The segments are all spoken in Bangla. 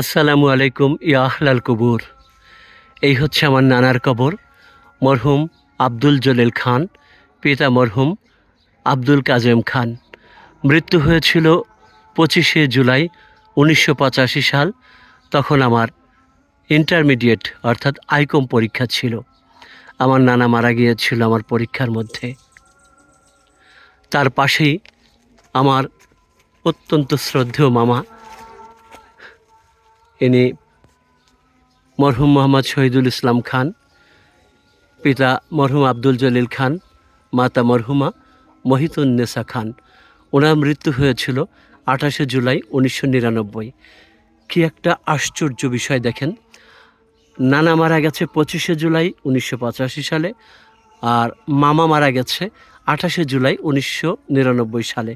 আসসালামু আলাইকুম, ইয়া আহলাল কবুর। এই হচ্ছে আমার নানার কবর, মরহুম আব্দুল জলিল খান, পিতা মরহুম আব্দুল কাজেম খান। মৃত্যু হয়েছিল পঁচিশে জুলাই উনিশশো পঁচাশি সাল, তখন আমার ইন্টারমিডিয়েট, অর্থাৎ আইকম পরীক্ষা ছিল। আমার নানা মারা গিয়েছিল আমার পরীক্ষার মধ্যে। তার পাশেই আমার অত্যন্ত শ্রদ্ধেয় মামা ইনি মরহুম মোহাম্মদ শহীদুল ইসলাম খান, পিতা মরহুম আব্দুল জলিল খান, মাতা মরহুমা মহিতুন্নেসা খান। ওনার মৃত্যু হয়েছিল আঠাশে জুলাই উনিশশো নিরানব্বই। কী একটা আশ্চর্য বিষয় দেখেন। নানা মারা গেছে পঁচিশে জুলাই উনিশশো পঁচাশি সালে আর মামা মারা গেছে আঠাশে জুলাই উনিশশো নিরানব্বই সালে।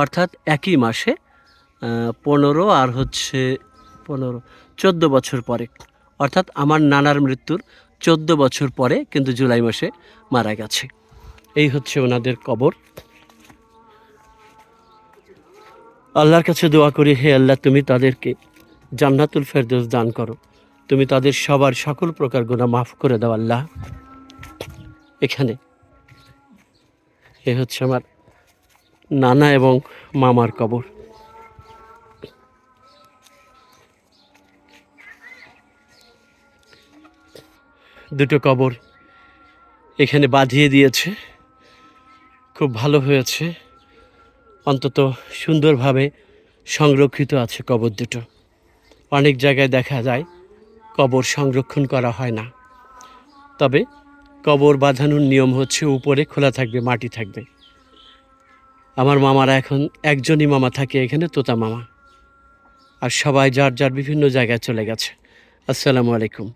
অর্থাৎ একই মাসে পনেরো আর হচ্ছে পনেরো, চোদ্দ বছর পরে। অর্থাৎ আমার নানার মৃত্যুর চোদ্দ বছর পরে কিন্তু জুলাই মাসে মারা গেছে। এই হচ্ছে ওনাদের কবর। আল্লাহর কাছে দোয়া করি, হে আল্লাহ, তুমি তাদেরকে জান্নাতুল ফেরদৌস দান করো। তুমি তাদের সবার সকল প্রকার গুণা মাফ করে দাও, আল্লাহ। এখানে এ হচ্ছে আমার নানা এবং মামার কবর। দুটো কবর এখানে বাঁধিয়ে দিয়েছে। খুব ভালো হয়েছে। অন্তত সুন্দরভাবে সংরক্ষিত আছে কবর দুটো। অনেক জায়গায় দেখা যায় কবর সংরক্ষণ করা হয় না। তবে কবর বাঁধানোর নিয়ম হচ্ছে উপরে খোলা থাকবে, মাটি থাকবে। আমার মামারা এখন একজনই মামা থাকে এখানে, তোতা মামা। আর সবাই যার যার বিভিন্ন জায়গায় চলে গেছে। আসসালামু আলাইকুম।